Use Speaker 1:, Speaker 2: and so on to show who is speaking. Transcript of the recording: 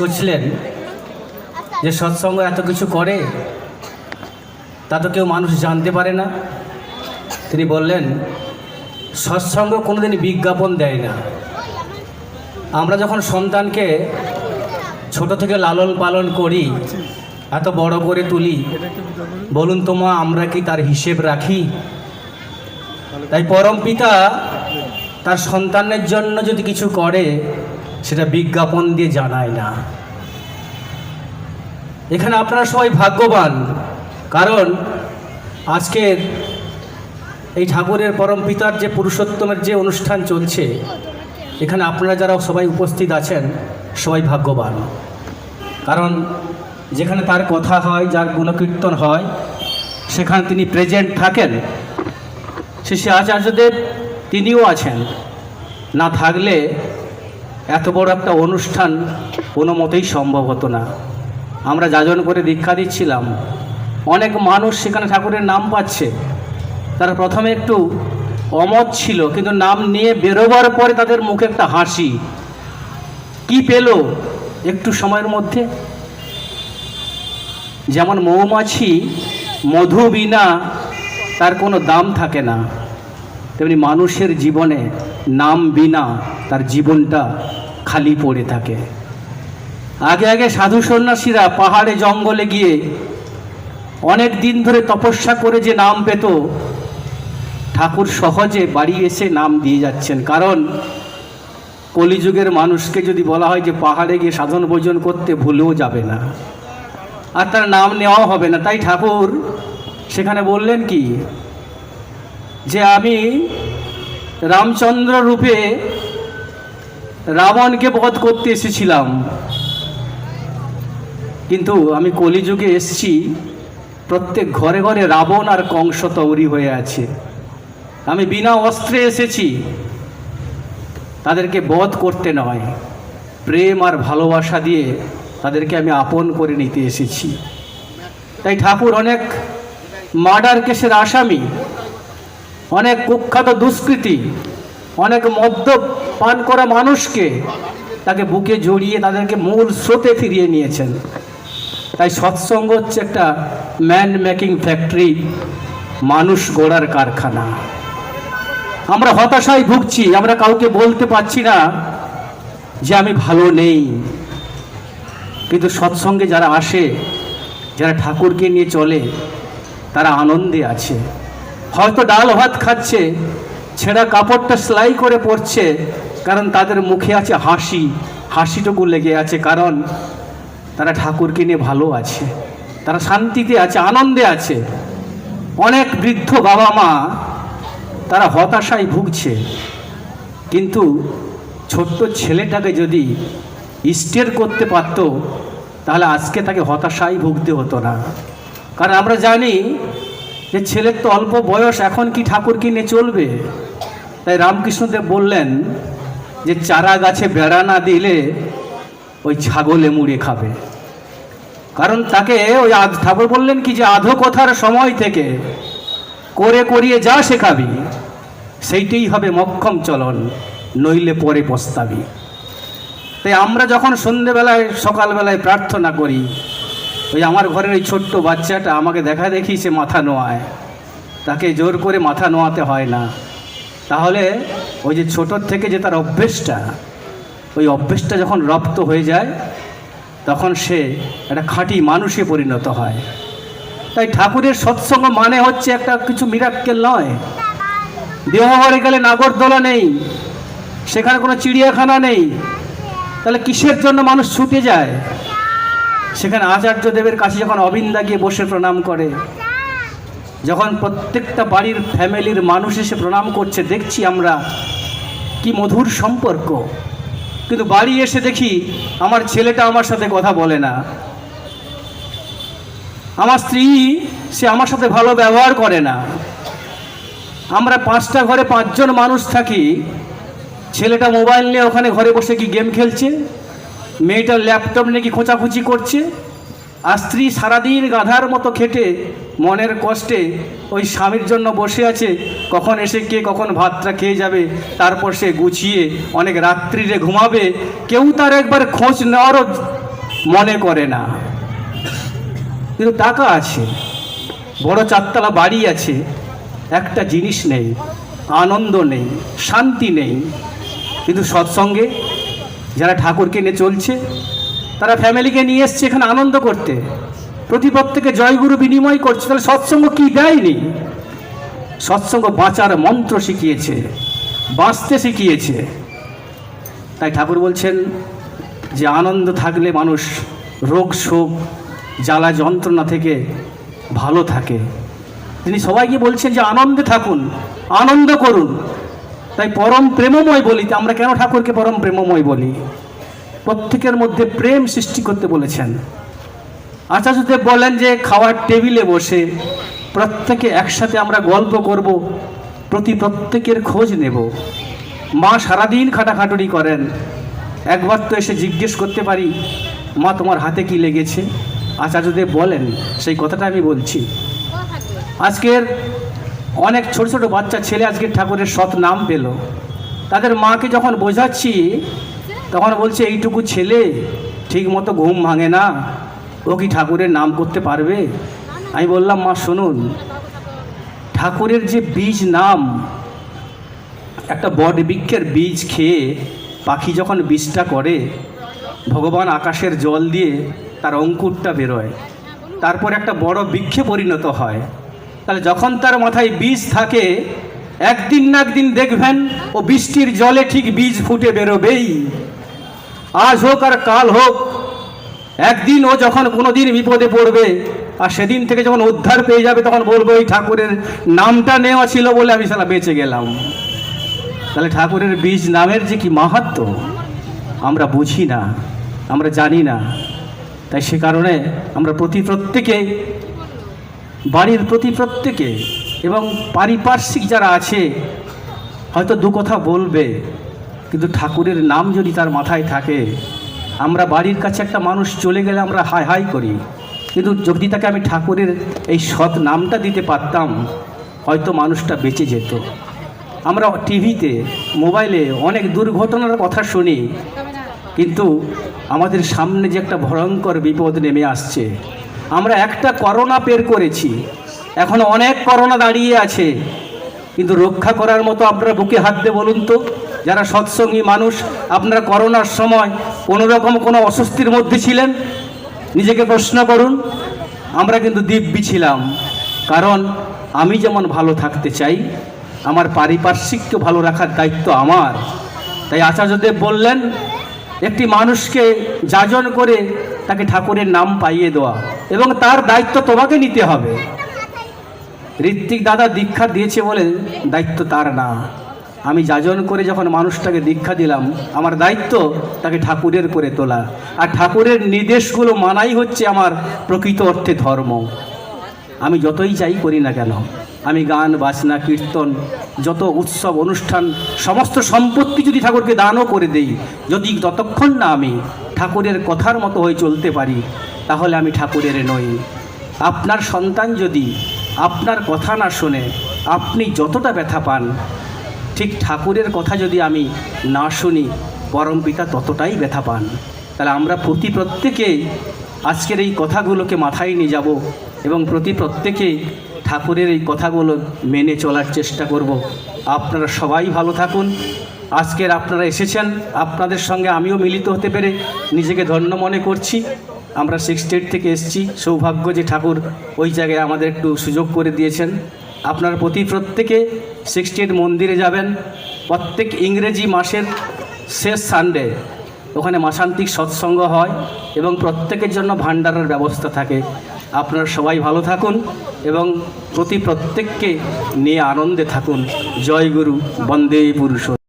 Speaker 1: করছিলেন যে সৎসঙ্গ এত কিছু করে, তা তো কেউ মানুষ জানতে পারে না। তিনি বললেন, সৎসঙ্গ কোনোদিন বিজ্ঞাপন দেয় না। আমরা যখন সন্তানকে ছোট থেকে লালন পালন করি, এত বড় করে তুলি, বলুন তো মা, আমরা কি তার হিসেব রাখি? তাই পরম পিতা তার সন্তানের জন্য যদি কিছু করে সেটা বিজ্ঞাপন দিয়ে জানায় না। এখানে আপনারা সবাই ভাগ্যবান, কারণ আজকের এই ঠাকুরের পরম পিতার যে পুরুষোত্তমের যে অনুষ্ঠান চলছে, এখানে আপনারা যারা সবাই উপস্থিত আছেন, সবাই ভাগ্যবান। কারণ যেখানে তার কথা হয়, যার গুণকীর্তন হয়, সেখানে তিনি প্রেজেন্ট থাকেন। শ্রী আচার্যদেব তিনিও আছেন। না থাকলে এত বড় একটা অনুষ্ঠান কোনো মতেই সম্ভব হতো না। আমরা যাজন করে দীক্ষা দিচ্ছিলাম। অনেক মানুষ সেখানে ঠাকুরের নাম পাচ্ছে। তারা প্রথমে একটু অমত ছিল, কিন্তু নাম নিয়ে বেরোবার পরে তাদের মুখে একটা হাসি। কি পেল একটু সময়ের মধ্যে? যেমন মৌমাছি, মধু বিনা তার কোনো দাম থাকে না। তেমনি মানুষের জীবনে নাম বিনা তার জীবনটা খালি পড়ে থাকে। আগে আগে সাধু সন্ন্যাসীরা পাহাড়ে, জঙ্গলে গিয়ে অনেক দিন ধরে তপস্যা করে যে নাম পেত, ঠাকুর সহজে বাড়ি এসে নাম দিয়ে যাচ্ছেন। কারণ কলিযুগের মানুষকে যদি বলা হয় যে পাহাড়ে গিয়ে সাধন ভোজন করতে ভুলেও যাবে না, আর তার নাম নেওয়াও হবে না। তাই ঠাকুর সেখানে বললেন কি, যে আমি রামচন্দ্র রূপে রাবণকে বধ করতে এসেছিলাম। কিন্তু আমি কলিযুগে এসছি, প্রত্যেক ঘরে ঘরে রাবণ আর কংস তৈরি হয়ে আছে। আমি বিনা অস্ত্রে এসেছি। তাদেরকে বধ করতে নয়, প্রেম আর ভালোবাসা দিয়ে তাদেরকে আমি আপন করে নিতে এসেছি। তাই ঠাকুর অনেক মার্ডার কেসের আসামি, অনেক কুখ্যাত দুষ্কৃতি অনেক মদ্য পান করা মানুষকে তাকে বুকে জড়িয়ে তাদেরকে মূল স্রোতে ফিরিয়ে নিয়েছেন। তাই সৎসঙ্গ হচ্ছে একটা ম্যান মেকিং ফ্যাক্টরি মানুষ গড়ার কারখানা। আমরা হতাশায় ভুগছি, আমরা কাউকে বলতে পারছি না যে আমি ভালো নেই। কিন্তু সৎসঙ্গে যারা আসে, যারা ঠাকুরকে নিয়ে চলে, তারা আনন্দে আছে। হয়তো ডাল ভাত খাচ্ছে ছেঁড়া কাপড়টা সেলাই করে পড়ছে কারণ তাদের মুখে আছে হাসি। হাসিটুকু লেগে আছে, কারণ তারা ঠাকুরকে নিয়ে ভালো আছে, তারা শান্তিতে আছে, আনন্দে আছে। অনেক বৃদ্ধ বাবা মা তারা হতাশায় ভুগছে। কিন্তু ছোট্ট ছেলেটাকে যদি স্টের করতে পারতো, তাহলে আজকে তাকে হতাশায় ভুগতে হতো না। কারণ আমরা জানি যে ছেলের তো অল্প বয়স, এখন কি ঠাকুর কিনে চলবে? তাই রামকৃষ্ণদেব বললেন যে চারা গাছে বেড়া না দিলে ওই ছাগলে মুড়ে খাবে। কারণ তাকে ওই আধ- ঠাকুর বললেন কি যে আধো কথার সময় থেকে করে করিয়ে যা শেখাবি, সেইটাই হবে মক্ষম চলন, নইলে পরে পস্তাবি। তাই আমরা যখন সন্ধেবেলায়, সকালবেলায় প্রার্থনা করি, ওই আমার ঘরের ওই ছোট্ট বাচ্চাটা আমাকে দেখা দেখি সে মাথা নোয়ায়। তাকে জোর করে মাথা নোয়াতে হয় না। তাহলে ওই যে ছোটোর থেকে যে তার অভ্যেসটা, ওই অভ্যেসটা যখন রপ্ত হয়ে যায়, তখন সে একটা খাঁটি মানুষে পরিণত হয়। তাই ঠাকুরের সৎসঙ্গ মানে হচ্ছে একটা কিছু মিরাক্কেল নয়। দেহঘরে গেলে নাগরদোলা নেই, সেখানে কোনো চিড়িয়াখানা নেই। তাহলে কিসের জন্য মানুষ ছুটে যায়? সেখানে আচার্য দেবের কাছে যখন অবিন্দা গিয়ে বসে প্রণাম করে যখন প্রত্যেকটা বাড়ির ফ্যামিলির মানুষ এসে প্রণাম করছে, দেখছি আমরা কি মধুর সম্পর্ক। কিন্তু বাড়ি এসে দেখি আমার ছেলেটা আমার সাথে কথা বলে না। আমার স্ত্রী, সে আমার সাথে ভালো ব্যবহার করে না। আমরা পাঁচটা ঘরে পাঁচজন মানুষ থাকি। ছেলেটা মোবাইল নিয়ে ওখানে ঘরে বসে কি গেম খেলছে? মেয়েটা ল্যাপটপ নিয়ে কি খোঁচাখুচি করছে? আর স্ত্রী সারাদিন গাধার মতো খেটে মনের কষ্টে ওই স্বামীর জন্য বসে আছে। কখন এসে কে কখন ভাতটা খেয়ে যাবে, তারপর সে গুছিয়ে অনেক রাত্রিরে ঘুমাবে। কেউ তার একবার খোঁজ নেওয়ারও মনে করে না। কিন্তু টাকা আছে, বড় চারতলা বাড়ি আছে, একটা জিনিস নেই, আনন্দ নেই, শান্তি নেই। কিন্তু সৎসঙ্গে যারা ঠাকুরকে নিয়ে চলছে তারা ফ্যামিলিকে নিয়ে এসছে এখানে আনন্দ করতে। প্রতি প্রত্যেকে জয়গুরু বিনিময় করছে, তাহলে সৎসঙ্গ কি দেয়নি? সৎসঙ্গ বাঁচার মন্ত্র শিখিয়েছে, বাঁচতে শিখিয়েছে। তাই ঠাকুর বলছেন যে আনন্দ থাকলে মানুষ রোগ, শোক, জ্বালা, যন্ত্রণা থেকে ভালো থাকে। তিনি সবাইকে বলছেন যে আনন্দে থাকুন, আনন্দ করুন। তাই পরম প্রেমময় বলি, আমরা কেন ঠাকুরকে পরম প্রেমময় বলি? প্রত্যেকের মধ্যে প্রেম সৃষ্টি করতে বলেছেন। আচার্যদেব বলেন যে, খাওয়ার টেবিলে বসে প্রত্যেকে একসাথে আমরা গল্প করব, প্রতি প্রত্যেকের খোঁজ নেব। মা সারাদিন খাটাখাটুরি করেন। একবার তো এসে জিজ্ঞেস করতে পারি, মা, তোমার হাতে কি লেগেছে? আচার্যদেব বলেন, সেই কথাটা আমি বলছি। আজকের অনেক ছোট ছোট বাচ্চা ছেলে আজকে ঠাকুরের সৎ নাম পেল। তাদের মাকে যখন বোঝাচ্ছি তখন বলছে, এইটুকু ছেলে ঠিক মতো ঘুম ভাঙে না। ও কি ঠাকুরের নাম করতে পারবে? আমি বললাম, মা, শুনুন, ঠাকুরের যে বীজ নাম, একটা বট বৃক্ষের বীজ খেয়ে পাখি যখন বীজটা করে, ভগবান আকাশের জল দিয়ে তার অঙ্কুরটা বেরোয়। তারপর একটা বড় বৃক্ষে পরিণত হয়। তাহলে যখন তার মাথায় বীজ থাকে, একদিন না একদিন দেখবেন ও বৃষ্টির জলে ঠিক বীজ ফুটে বেরোবেই। আজ হোক আর কাল হোক, একদিন ও যখন কোনোদিন বিপদে পড়বে, আর সেদিন থেকে যখন উদ্ধার পেয়ে যাবে, তখন বলব ওই ঠাকুরের নামটা নেওয়া ছিল বলে আমি সারা বেঁচে গেলাম। তাহলে ঠাকুরের বীজ নামের যে কি মাহাত্ম, আমরা বুঝি না, আমরা জানি না। তাই সে কারণে আমরা প্রতি প্রত্যেকে, বাড়ির প্রতি প্রত্যেকে এবং পারিপার্শ্বিক যারা আছে, হয়তো দু কথা বলবে। কিন্তু ঠাকুরের নাম যদি তার মাথায় থাকে, আমরা বাড়ির কাছে একটা মানুষ চলে গেলে আমরা হাই হাই করি। কিন্তু যদি তাকে আমি ঠাকুরের এই সৎ নামটা দিতে পারতাম, হয়তো মানুষটা বেঁচে যেত। আমরা টিভিতে, মোবাইলে অনেক দুর্ঘটনার কথা শুনি, কিন্তু আমাদের সামনে যে একটা ভয়ঙ্কর বিপদ নেমে আসছে। আমরা একটা করোনা পের করেছি। এখন অনেক করোনা দাঁড়িয়ে আছে। কিন্তু রক্ষা করার মতো আপনারা বুকে হাত দিয়ে বলুন তো, যারা সৎসঙ্গী মানুষ, আপনারা করোনার সময় কোনো রকম কোনো অস্বস্তির মধ্যে ছিলেন? নিজেকে প্রশ্ন করুন, আমরা কিন্তু দিব্যি ছিলাম। কারণ আমি যেমন ভালো থাকতে চাই, আমার পারিপার্শ্বিককে ভালো রাখার দায়িত্ব আমার। তাই আচার্যদেব বললেন, একটি মানুষকে যাজন করে তাকে ঠাকুরের নাম পাইয়ে দেওয়া এবং তার দায়িত্ব তোমাকে নিতে হবে। ঋত্বিক দাদা দীক্ষা দিয়েছে বলে দায়িত্ব তার না। আমি যাজন করে যখন মানুষটাকে দীক্ষা দিলাম, আমার দায়িত্ব তাকে ঠাকুরের করে তোলা। আর ঠাকুরের নির্দেশগুলো মানাই হচ্ছে আমার প্রকৃত অর্থে ধর্ম। আমি যতই যাই করি না কেন, আমি গান, বাজনা, কীর্তন, যত উৎসব, অনুষ্ঠান, সমস্ত সম্পত্তি যদি ঠাকুরকে দানও করে দেই, যদি ততক্ষণ না আমি ঠাকুরের কথার মতো হয়ে চলতে পারি, তাহলে আমি ঠাকুরের নই। আপনার সন্তান যদি আপনার কথা না শুনে আপনি যতটা ব্যথা পান, ঠিক ঠাকুরের কথা যদি আমি না শুনি, পরম পিতা ততটাই ব্যথা পান। তাহলে আমরা প্রতি প্রত্যেকেই আজকের এই কথাগুলোকে মাথায় নিয়ে যাব এবং প্রতি প্রত্যেকে ঠাকুরের এই কথাগুলো মেনে চলার চেষ্টা করব। আপনারা সবাই ভালো থাকুন। আজকের আপনারা এসেছেন, আপনাদের সঙ্গে আমিও মিলিত হতে পেরে নিজেকে ধন্য মনে করছি। আমরা সিক্স স্টেট থেকে এসেছি। সৌভাগ্য যে ঠাকুর ওই জায়গায় আমাদের একটু সুযোগ করে দিয়েছেন। আপনার প্রতি প্রত্যেকে সিক্সটি এইট মন্দিরে যাবেন। প্রত্যেক ইংরেজি মাসের শেষ সানডে ওখানে মাসান্তিক সৎসঙ্গ হয় এবং প্রত্যেকের জন্য ভান্ডারের ব্যবস্থা থাকে। আপনারা সবাই ভালো থাকুন এবং প্রতি প্রত্যেককে নিয়ে আনন্দে থাকুন। জয় গুরু, বন্দে পুরুষ